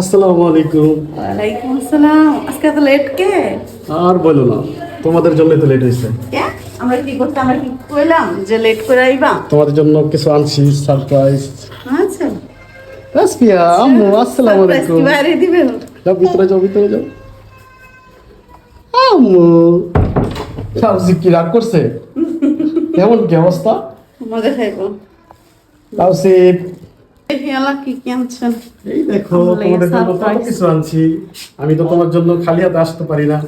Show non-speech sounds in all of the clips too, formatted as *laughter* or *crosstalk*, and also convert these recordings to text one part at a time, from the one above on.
আসসালামু আলাইকুম। ওয়ালাইকুম আসসালাম। আজকে এত লেট কে? আর বলো না তোমাদের জন্যই তো লেট হয়েছে। আমরা কি করতে আমরা কি কইলাম যে লেট করে আইবা? তোমাদের জন্য কিছু আনছি সারপ্রাইজ আচ্ছা। রাসপিয়া আম্মু আসসালামু আলাইকুম। বাইরে দিবেন যাও ভিতরে যাও ভিতরে যাও। আম্মু কি রাগ করছে? *laughs* কেমন কি অবস্থা? মজা খাইবো। কি কি আনছেন এই দেখো তোমাদের জন্য কত কিছু আনছি। আমি তো তোমার জন্য খালি হাতে আসতে পারি না।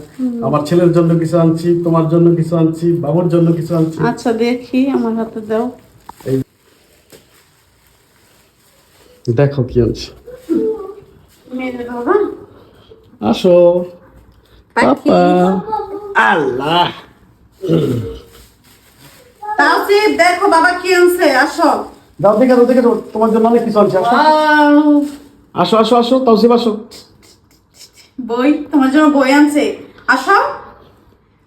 আমার ছেলের জন্য কিছু আনছি তোমার জন্য কিছু আনছি বাবুর জন্য কিছু আনছি। আচ্ছা দেখি আমার হাতে দাও। দেখো কি আনছি। আসো। পাপা। আল্লাহ। দেখো বাবা কি আনছে আসো। দাও দেখে দাও দেখে দাও তোমার জন্য অনেক কিছু আনছি আসো। আসো আসো তাওসিফ আসো। বই তোমার জন্য বই আনছে। আসো।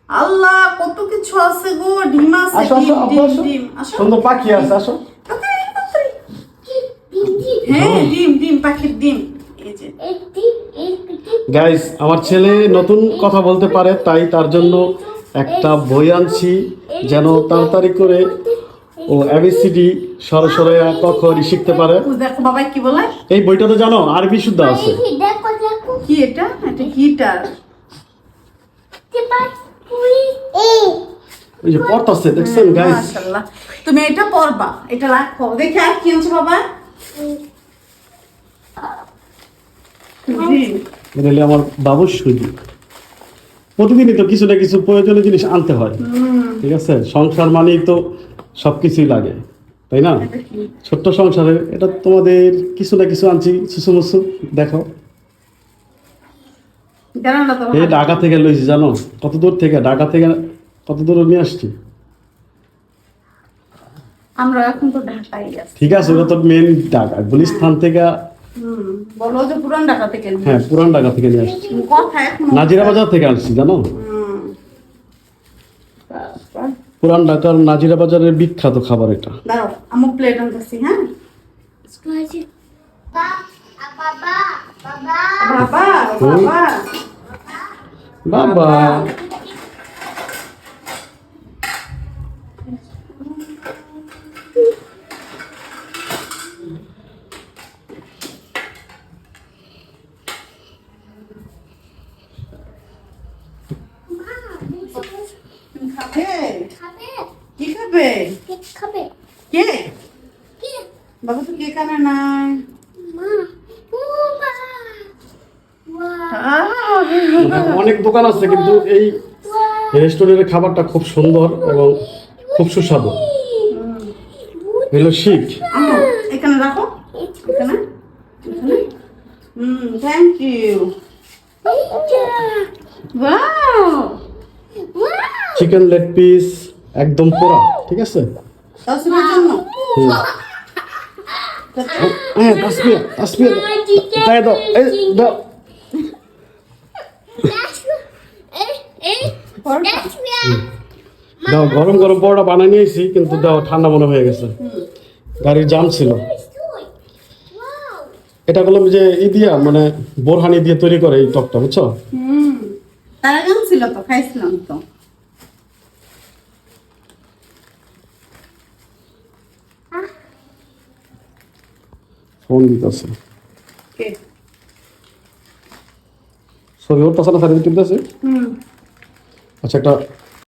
আল্লাহ কত কিছু আছে গো ডিম আছে আসো আসো ডিম ডিম। আসো। সুন্দর পাখি আছে আসো। হ্যাঁ ডিম ডিম পাখির ডিম। গাইস আমার ছেলে নতুন কথা বলতে পারে তাই তার জন্য একটা বই আনছি যেন তাড়াতাড়ি করে ও এবিসিডি সরসরে কখনই শিখতে পারে। বাবা কি বলে? এই বইটা তো জানো আরবি শুদ্ধ আছে। দেখো দেখো। কি এটা? এটা গিটার ওই যে পড়তাছে দেখছেন গাইস মাশাআল্লাহ। তুমি এটা পড়বা এটা রাখো। দেখি আর কি বাবা। আমার বাবুর সুজি প্রতিদিনই তো কিছু না কিছু প্রয়োজনীয় জিনিস আনতে হয়। ঠিক আছে? সংসার মানেই তো সব কিছুই লাগে তাই না? ছোট্ট সংসারে এটা তোমাদের কিছু না কিছু আনছি সুসু মুসু দেখো। এই ঢাকা থেকে লইছি জানো? কত দূর থেকে? ঢাকা থেকে কত দূর নিয়ে আসছি? আমরা এখন তো ঢাকায় ঠিক আছে ওটা তো মেন ঢাকা। গুলিস্থান থেকে বলো যে পুরান ঢাকা থেকে হ্যাঁ পুরান ঢাকা থেকে নিয়ে আসছি। নাজিরা বাজার থেকে আসছি জানো হুম তারপর পুরান ঢাকার নাজিরা বাজারের বিখ্যাত খাবার এটা। দাঁড়াও আমু প্লেট আনতেছি হ্যাঁ? বাবা। বাবা। বাবা। খাবে? খাবে? কি খাবে? খাবে। কে কে বাবা তো কে কানে নাই। অনেক দোকান আছে কিন্তু এই রেস্টুরেন্টের খাবারটা খুব সুন্দর এবং খুব সুস্বাদু। এগুলো শিখ। আমু এখানে রাখো। এখানে। হুম thank you wow chicken leg piece একদম পোড়া ঠিক আছে। হ্যাঁ তাই দাও এই দাও। দাও গরম গরম পরোটা বানিয়ে নিয়েছি কিন্তু দাও ঠান্ডা মনে হয়ে গেছে। গাড়ির জাম ছিল। এটা বললাম যে ই দিয়া মানে বোরহানি দিয়ে তৈরি করে এই টকটা বুঝছ? হুম। তারা ছিল তো খাইছিলাম তো। ফোন দিতেছে। ছবি ওর তাছাড়া দিতেছে হুম। আচ্ছা একটা